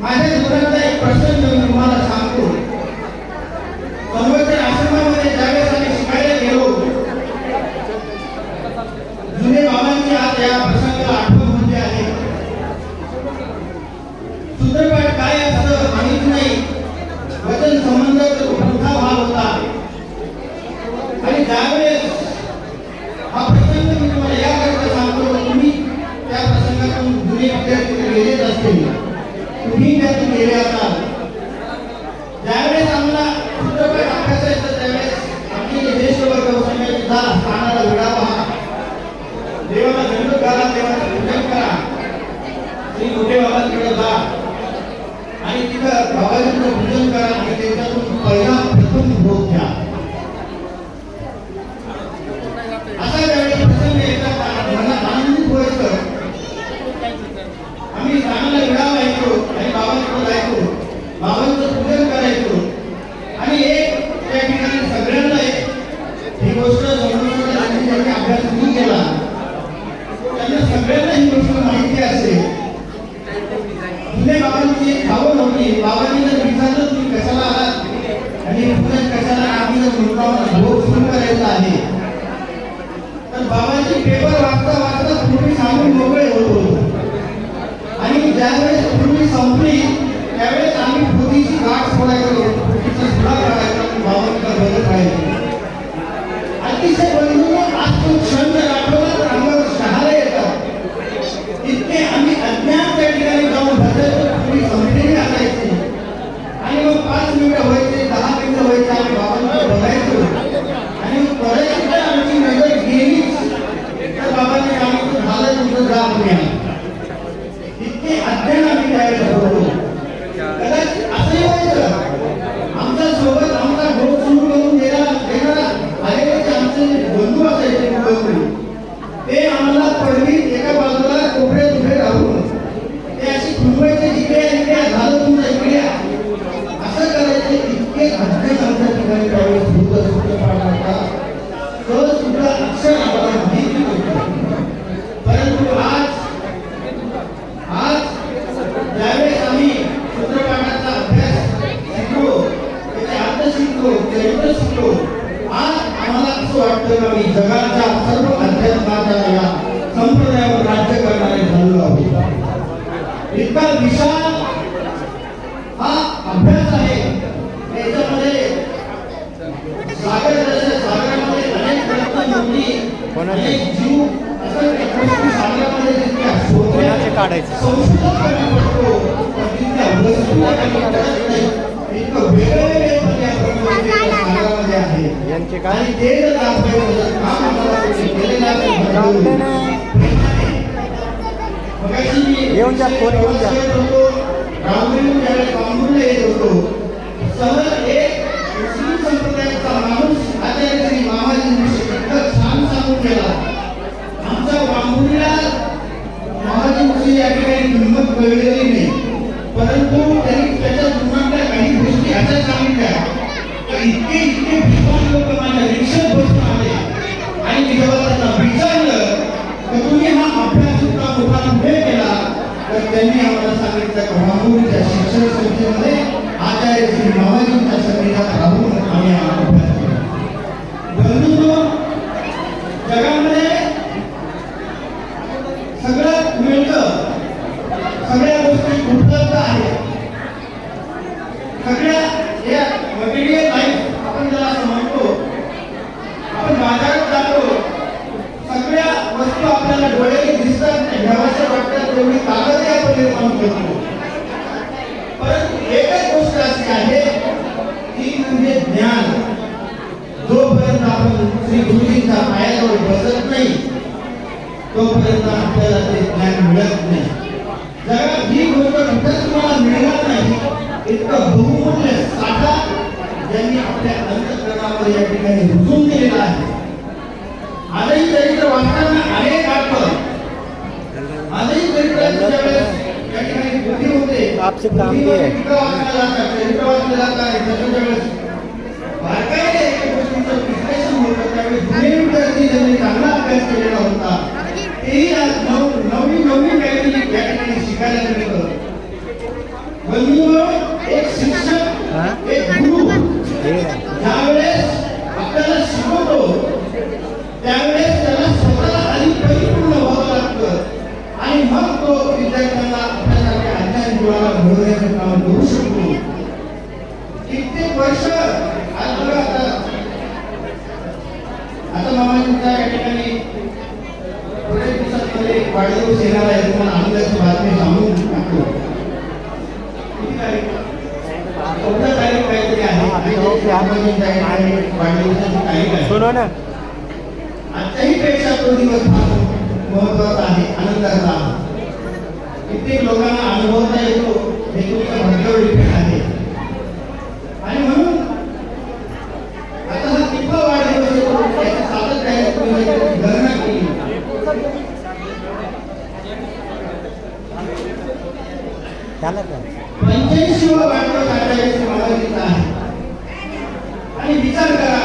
माझ्या जीवनातला एक प्रसंग मी तुम्हाला सांगतो. मोठे जा आणि तिथं बाबाजींचं पूजन करा आणि त्याच्यातून पहिला प्रथम भोग घ्या. असा ज्यावेळी प्रसंग येतात. मला आनंदित व्हायचं आम्ही चांगला विडावा ऐकतो आणि बाबांकडे जायचो बाबांचं पूजन करायचो. आणि एक त्या ठिकाणी सगळ्यांना एक ही गोष्ट समजून ज्यांनी अभ्यास सुरू केला. त्यांना सगळ्यांना ही गोष्ट माहिती असेल. फुले बाबांची एक भावना होती बाबांनी जर विचारलं तुम्ही कशाला आलात आणि हे कशाला आम्ही जर म्हणतो भोग सुरू करायचा आहे. तर बाबांची पेपर वाचता वाचता पूर्वी सांगून मोकळे होत होतो. आणि ज्यावेळेस पूर्वी संपली करायचे इतके आमच्या ठिकाणी त्यावेळेस होतं सूत्रपाठाचा तर सुद्धा अक्षर आम्हाला माहिती परंतु आज आज ज्यावेळेस आम्ही सूत्रपाठाचा अभ्यास शिकलो त्याचे अर्थ शिकलो चरित्र शिकलो आज आम्हाला असं वाटतं की मी जगाच्या सर्व अध्यात्माच्या या संप्रदायावर राज्य करणारे झालो आहोत. इतका विशाल हा अभ्यास आहे त्याच्यामध्ये सागर जसे सागरामध्ये अनेक प्रश्न मोठी अनेक जीव असं एक गोष्टी सागरामध्ये जितक्या शोधल्या कोणाचे काढायचे? संशोधन कमी पडतो पण तितक्या वस्तू कमी पडत नाही इतकं वेगवेगळे पर्याय ब्रह्मांड त्या सागरामध्ये आहे यांचे काय आणि ते जर दाखवायचं जर काम आम्हाला कोणी केलेलं असेल कोणाचे? काढायचे? यांचे काय? येऊन जा फोन येऊन जा. येत होतो. राहुरीहून ज्यावेळेस बांबूला येत होतो सहज एक मुस्लिम संप्रदायाचा माणूस आचार्य श्री मामाजी इतकं छान सांगून गेला आमच्या बांबुलीला मामाजी मुशी या ठिकाणी किंमत कळलेली नाही. परंतु त्यांनी त्याच्या जीवनातल्या काही गोष्टी अशा सांगितल्या. तर इतके इतके विद्वान लोक माझ्या रिक्षात बसून आले. आणि मी जेव्हा त्यांना विचारलं तर तुम्ही हा अभ्यास सुद्धा मोठा पुढे केला. तर त्यांनी आम्हाला सगळ्या या मटेरियल लाईफ आपण ज्याला असं म्हणतो आपण बाजारात जातो सगळ्या वस्तू आपल्याला डोळे दिसतात नाही वाटतात तेवढी ताकद आपण निर्माण करतो परंतु एकच गोष्ट अशी आहे ती म्हणजे ज्ञान. जोपर्यंत आपण श्री गुरुजींच्या पायाजवळ बसत नाही तोपर्यंत आपल्याला ते ज्ञान मिळत नाही. जगात ही गोष्ट कुठेच तुम्हाला मिळणार नाही. इतकं बहुमूल्य साठा ज्यांनी आपल्या अंतकरणावर या ठिकाणी रुजून दिलेला आहे. आजही चरित्र वाचताना अनेक आठवण. आजही चरित्राच्या ज्यावेळेस या ठिकाणी बुद्धी होते. आपसे काम भी बुद्धीवर. टीका वाचल्या जातात, चरित्र त्याच्या वेळेस. बारकाईने एका गोष्टीचं विश्लेषण होतं त्यावेळी जुने विद्यार्थी ज्यांनी चांगला अभ्यास केलेला होता तेही आज नव नवीन नवीन काहीतरी या ठिकाणी शिकायला मिळतं. काम करू शकतो कित्येक वर्ष आज बघा आता आता मामाजींचा या ठिकाणी दिवसांमध्ये वाढदिवस येणार आहे तुम्हाला आनंदाची बातमी सांगून टाकतो किती तारीख चौदा तारीख काहीतरी आहे आणि मामाजींचा या ठिकाणी वाढदिवसाची तारीख आहे आजच्याही पेक्षा तो दिवस फार महत्त्वाचा आहे आनंदाचा आहे कित्येक लोकांना अनुभवता येतो. हे तुमच्या आहे आणि म्हणून आता हा सातत्याने पंच्याऐंशी वा वाढदिवस आहे. आणि विचार करा